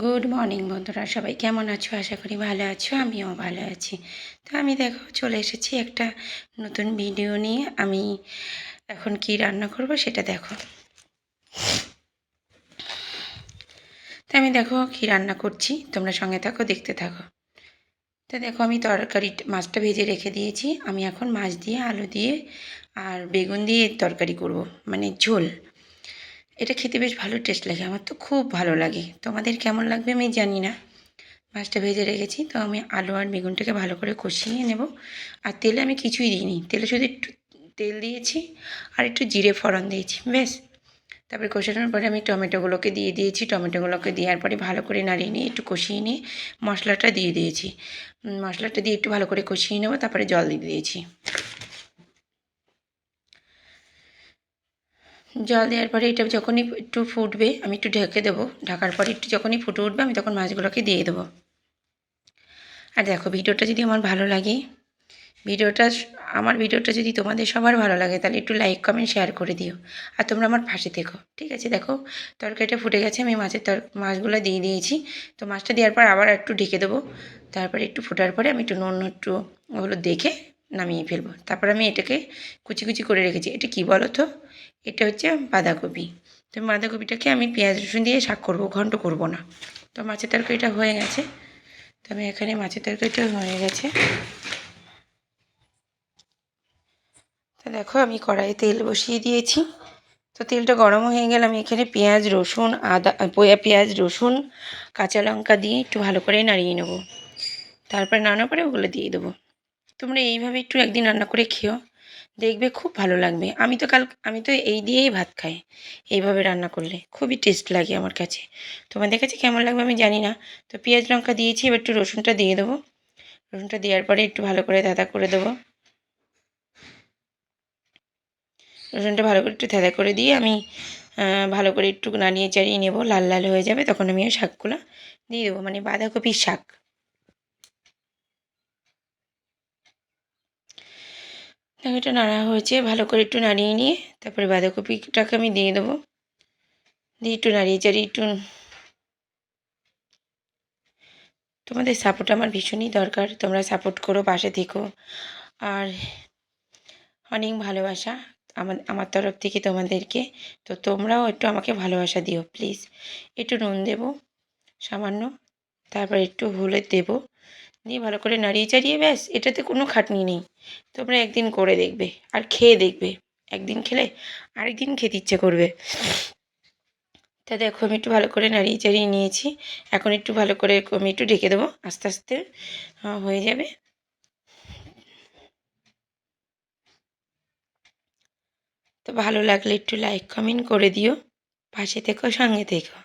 Good morning বন্ধুরা। সবাই কেমন আছো? আশা করি ভালো আছো, আমিও ভালো আছি। তো আমি দেখো, চলে এসেছি একটা নতুন ভিডিও নিয়ে। আমি এখন কি রান্না করব সেটা দেখো। তো আমি দেখো কি রান্না করছি, তোমরা সঙ্গে থাকো, দেখতে থাকো। তো দেখো, আমি তরকারি, মাছটা ভেজে রেখে দিয়েছি। আমি এখন মাছ দিয়ে, আলু দিয়ে আর বেগুন দিয়ে তরকারি করব মানে ঝোল। এটা খেতে বেশ ভালো টেস্ট লাগে, আমার তো খুব ভালো লাগে। তোমাদের কেমন লাগবে আমি জানি না। মাছটা ভেজে রেখেছি, তো আমি আলু আর বেগুনটাকে ভালো করে কষিয়ে নেব। আর তেলে আমি কিছুই দিইনি, তেলে শুধু একটু তেল দিয়েছি আর একটু জিরে ফোড়ন দিয়েছি বেশ তারপরে কষানোর পরে আমি টমেটোগুলোকে দিয়ে দিয়েছি, টমেটোগুলোকে দেওয়ার পরে ভালো করে নাড়িয়ে নিয়ে, একটু কষিয়ে নিয়ে মশলাটা দিয়ে দিয়েছি। মশলাটা দিয়ে একটু ভালো করে কষিয়ে নেব, তারপরে জল দিয়ে দিয়েছি। জল দেওয়ার পরে এটা যখনই একটু ফুটবে, আমি একটু ঢেকে দেবো। ঢাকার পরে একটু যখনই ফুটে উঠবে, আমি তখন মাছগুলোকে দিয়ে দেবো। আর দেখো, ভিডিওটা যদি আমার ভালো লাগে, ভিডিওটা আমার ভিডিওটা যদি তোমাদের সবার ভালো লাগে, তাহলে একটু লাইক, কমেন্ট, শেয়ার করে দিও। আর তোমরা আমার পাশে থেকো, ঠিক আছে? দেখো, তরকারিটা ফুটে গেছে, আমি মাছের তর, মাছগুলো দিয়ে দিয়েছি। তো মাছটা দেওয়ার পর আবার একটু ঢেকে দেবো। তারপরে একটু ফোটার পরে আমি একটু নুন, একটু ওগুলো দেখে নামিয়ে ফেলব। তারপর আমি এটাকে কুচি কুচি করে রেখেছি। এটা কী বলো তো এটা হচ্ছে বাঁধাকপি। তো বাঁধাকপিটাকে আমি পেঁয়াজ, রসুন দিয়ে শাক করব, ঘন্ট করব না। তো মাছের তরকারিটা হয়ে গেছে। তো আমি এখানে মাছের তরকারিটা হয়ে গেছে। তো দেখো, আমি কড়াইয়ে তেল বসিয়ে দিয়েছি। তো তেলটা গরম হয়ে গেলে আমি এখানে পেঁয়াজ, রসুন, আদা পেঁয়াজ, রসুন, কাঁচা লঙ্কা দিয়ে একটু ভালো করে নাড়িয়ে নেব। তারপরে নাড়ানোর পরে ওগুলো দিয়ে দেবো। তোমরা এইভাবে একটু একদিন রান্না করে খেও, দেখবে খুব ভালো লাগবে। আমি তো কাল আমি তো এই দিয়েই ভাত খাই, এইভাবে রান্না করলে। খুবই টেস্ট লাগে আমার কাছে। তোমাদের কাছে কেমন লাগবে আমি জানি না। তো পেঁয়াজ লঙ্কা দিয়েছি, এবার একটু রসুনটা দিয়ে দেবো। রসুনটা দেওয়ার পরে একটু ভালো করে দাদা করে দেবো। রসুনটা ভালো করে একটু থেদা করে দিয়ে আমি ভালো করে একটু নাড়িয়ে চাড়িয়ে নেব। লাল লাল হয়ে যাবে, তখন আমি ওই শাকগুলো দিয়ে দেবো। মানে বাঁধাকপির শাক। দেখো এটা নাড়া হয়েছে, ভালো করে একটু নাড়িয়ে নিয়ে, তারপরে বাঁধাকপিটাকে আমি দিয়ে দেবো। দিয়ে একটু নাড়িয়ে চাড়িয়ে একটু তোমাদের সাপোর্ট আমার ভীষণই দরকার, তোমরা সাপোর্ট করো, পাশে থেকো। আর অনেক ভালোবাসা আমার আমার তরফ থেকে তোমাদেরকে, তো তোমরাও একটু আমাকে ভালোবাসা দিও প্লিজ একটু নুন দেবো, সামান্য, তারপর একটু হলুদ দেবো, দিয়ে ভালো করে নাড়িয়ে চাড়িয়ে ব্যাস, এটাতে কোনো খাটনি নেই। তোমরা একদিন করে দেখবে আর খেয়ে দেখবে। একদিন খেলে আরেকদিন খেতে ইচ্ছে করবে। তা দেখো, আমি একটু ভালো করে নাড়িয়ে চাড়িয়ে নিয়েছি। এখন একটু ভালো করে আমি একটু ঢেকে দেবো। আস্তে আস্তে হয়ে যাবে। তো ভালো লাগলে একটু লাইক কমেন্ট করে দিও। পাশে থেকো, সঙ্গে থেকো।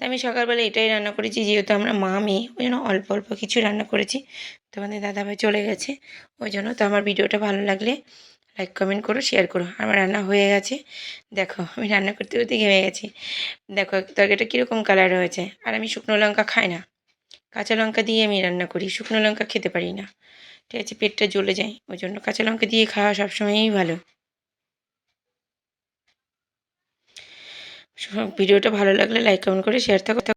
তা আমি সকালবেলা এটাই রান্না করেছি, যেহেতু আমরা মা, মেয়ে, ওই জন্য অল্প অল্প কিছু রান্না করেছি। তোমাদের দাদাভাই চলে গেছে, ওই জন্য তো আমার ভিডিওটা ভালো লাগলে লাইক কমেন্ট করো শেয়ার করো। আমার রান্না হয়ে গেছে। দেখো, আমি রান্না করতে করতে ঘেমে গেছি। দেখো, তরকারিটা কীরকম কালার হয়েছে। আর আমি শুকনো লঙ্কা খাই না। কাঁচা লঙ্কা দিয়ে আমি রান্না করি, শুকনো লঙ্কা খেতে পারি না। ঠিক আছে, পেটটা জ্বলে যায়, ওই জন্য কাঁচা লঙ্কা দিয়ে খাওয়া সবসময়ই ভালো। ভিডিওটা ভালো লাগলে লাইক কমেন্ট করে শেয়ার থাকো।